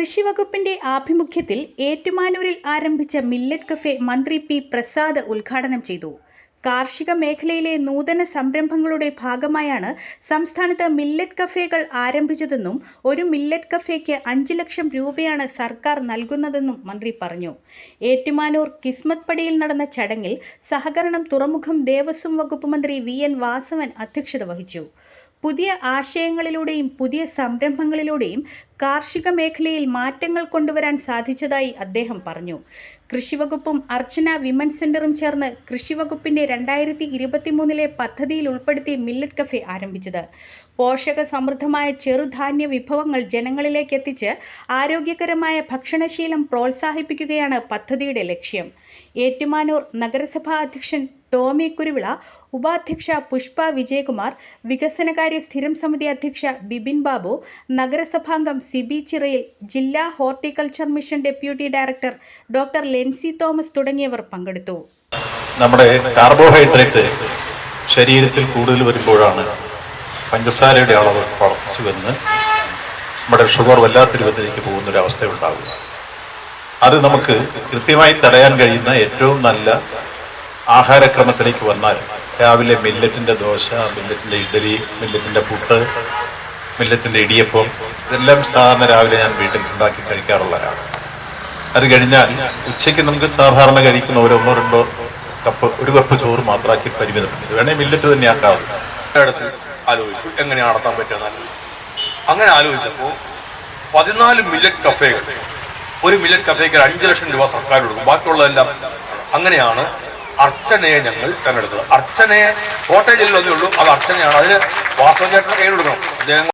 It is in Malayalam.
കൃഷിവകുപ്പിന്റെ ആഭിമുഖ്യത്തിൽ ഏറ്റുമാനൂരിൽ ആരംഭിച്ച മില്ലറ്റ് കഫേ മന്ത്രി പി പ്രസാദ് ഉദ്ഘാടനം ചെയ്തു. കാർഷിക മേഖലയിലെ നൂതന സംരംഭങ്ങളുടെ ഭാഗമായാണ് സംസ്ഥാനത്ത് മില്ലറ്റ് കഫേകൾ ആരംഭിച്ചതെന്നും ഒരു മില്ലറ്റ് കഫേക്ക് അഞ്ച് ലക്ഷം രൂപയാണ് സർക്കാർ നൽകുന്നതെന്നും മന്ത്രി പറഞ്ഞു. ഏറ്റുമാനൂർ കിസ്മത് പടിയിൽ നടന്ന ചടങ്ങിൽ സഹകരണം തുറമുഖം ദേവസ്വം വകുപ്പ് മന്ത്രി വി എൻ വാസവൻ അധ്യക്ഷത വഹിച്ചു. പുതിയ ആശയങ്ങളിലൂടെയും പുതിയ സംരംഭങ്ങളിലൂടെയും കാർഷിക മേഖലയിൽ മാറ്റങ്ങൾ കൊണ്ടുവരാൻ സാധിച്ചതായി അദ്ദേഹം പറഞ്ഞു. കൃഷിവകുപ്പും അർച്ചന വിമൻ സെന്ററും ചേർന്ന് കൃഷിവകുപ്പിന്റെ രണ്ടായിരത്തി ഇരുപത്തിമൂന്നിലെ പദ്ധതിയിൽ ഉൾപ്പെടുത്തി മില്ലറ്റ് കഫേ ആരംഭിച്ചത്. പോഷക സമൃദ്ധമായ ചെറുധാന്യ വിഭവങ്ങൾ ജനങ്ങളിലേക്ക് എത്തിച്ച് ആരോഗ്യകരമായ ഭക്ഷണശീലം പ്രോത്സാഹിപ്പിക്കുകയാണ് പദ്ധതിയുടെ ലക്ഷ്യം. ഏറ്റുമാനൂർ നഗരസഭാ അധ്യക്ഷൻ ടോമി കുരുവിള ഉപാധ്യക്ഷ പുഷ്പ വിജയകുമാർ വികസനകാര്യ സ്ഥിരം സമിതി അധ്യക്ഷ ബിബിൻ ബാബു നഗരസഭാംഗം സിബി ചിറയിൽ ജില്ലാ horticulture mission deputy director doctor Lency Thomas തുടങ്ങിയവർ പങ്കെടുത്തു. നമ്മുടെ കാർബോഹൈഡ്രേറ്റ് ശരീരത്തിൽ കൂടുതൽ വരുമ്പോഴാണ് പഞ്ചസാരയുടെ അളവ് വളർച്ചു വന്ന് നമ്മുടെ ഷുഗർ വല്ലാത്ത രൂപത്തിലേക്ക് പോകുന്ന ഒരു അവസ്ഥ ഉണ്ടാകും അത് നമുക്ക് കൃത്യമായി തടയാൻ കഴിയുന്ന ഏറ്റവും നല്ല ആഹാരക്രമത്തിലേക്ക് വന്നാൽ രാവിലെ മില്ലറ്റിന്റെ ദോശ മില്ലറ്റിന്റെ ഇഡലി മില്ലറ്റിന്റെ പുട്ട് മില്ലറ്റിന്റെ ഇടിയപ്പം ഇതെല്ലാം സാധാരണ രാവിലെ ഞാൻ വീട്ടിൽ ഉണ്ടാക്കി കഴിക്കാറുള്ളതാണ് അത് കഴിഞ്ഞാൽ ഉച്ചയ്ക്ക് നമുക്ക് സാധാരണ കഴിക്കുന്ന ഓരോന്നോ രണ്ടോ കപ്പ് ഒരു കപ്പ് ചോറ് മാത്രമാക്കി പരിമിതപ്പെടുത്തി. വേണേ മില്ലറ്റ് തന്നെ ആക്കാവും. ആലോചിച്ചു എങ്ങനെ നടത്താൻ പറ്റുന്ന അങ്ങനെ ആലോചിച്ചപ്പോൾ പതിനാല് മില്ലറ്റ് കഫേകൾ ഒരു മില്ലറ്റ് കഫേക്ക് അഞ്ച് ലക്ഷം രൂപ സർക്കാർ കൊടുക്കും. ബാക്കിയുള്ളതെല്ലാം അങ്ങനെയാണ് അർച്ചനയെ ഞങ്ങൾ തെരഞ്ഞെടുത്തത്. അർച്ചനയെ കോട്ടയം ജില്ലയിൽ ഒന്നേ ഉള്ളൂ. അത് അർച്ചനയാണ്. അതിന് വാസവചേട്ടന് കൈ കൊടുക്കണം. അദ്ദേഹം